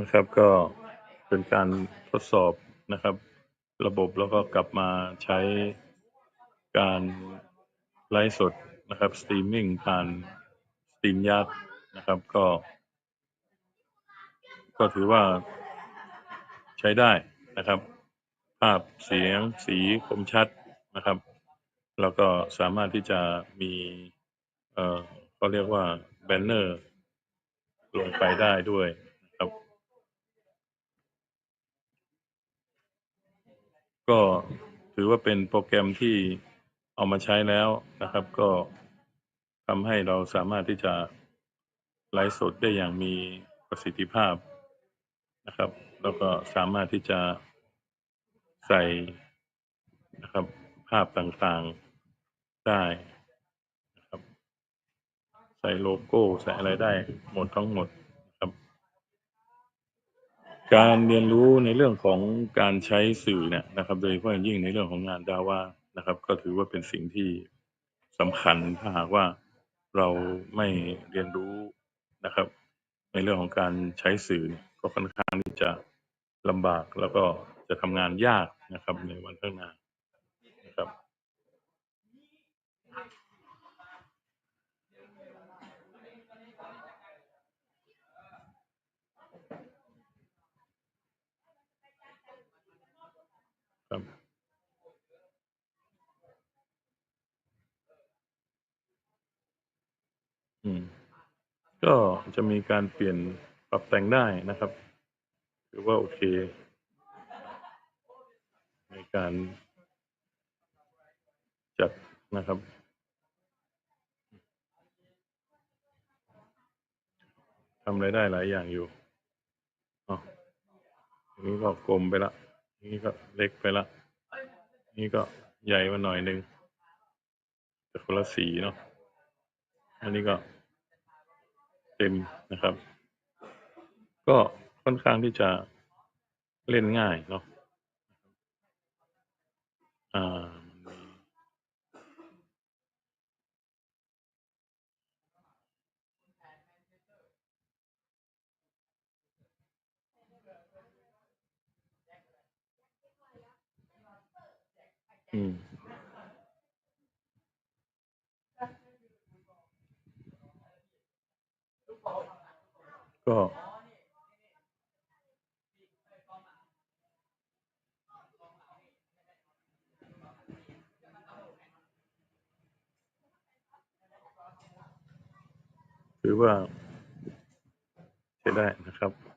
นะครับ ก็เป็นการทดสอบนะครับ ระบบแล้วก็กลับมาใช้การไลฟ์สดนะครับสตรีมมิ่งผ่านสตรีมยาร์ดนะครับก็ ก็ถือว่าใช้ได้นะครับ ภาพเสียงสีคมชัดนะครับ แล้วก็สามารถที่จะมีเอ่อก็เรียกว่าแบนเนอร์ลงไปได้ด้วยนะครับ ก็ถือว่าเป็นโปรแกรมที่เอามาใช้แล้วนะครับ ก็ทำให้เราสามารถที่จะไลฟ์สดได้อย่างมีประสิทธิภาพนะครับ แล้วก็สามารถที่จะใส่นะครับภาพต่างๆได้นะครับ ใส่โลโก้ ใส่อะไรได้หมดทั้งหมด การเรียนรู้ในเรื่องของการใช้สื่อเนี่ยนะครับ โดยเฉพาะอย่างยิ่งในเรื่องของงานดาว่านะครับ ก็ถือว่าเป็นสิ่งที่สำคัญถ้าหากว่าเราไม่เรียนรู้นะครับ ในเรื่องของการใช้สื่อก็ค่อนข้างที่จะลำบากแล้วก็จะทำงานยากนะครับในวันข้างหน้านะครับ ครับ อืม ก็จะมีการเปลี่ยน ปรับแต่งได้นะครับ ถือว่าโอเค ในการ จัดนะครับ ทำอะไรได้หลายอย่างอยู่อ๋ออันนี้ก็กลมไปละอันนี้ก็เล็กไปละอันนี้ก็ใหญ่มาหน่อยหนึ่งแต่คนละสีเนาะ อันนี้ก็เต็มนะครับ ก็ค่อนข้างที่จะเล่นง่ายเนาะอ่าอืม ก็ถือว่าใช้ได้นะครับ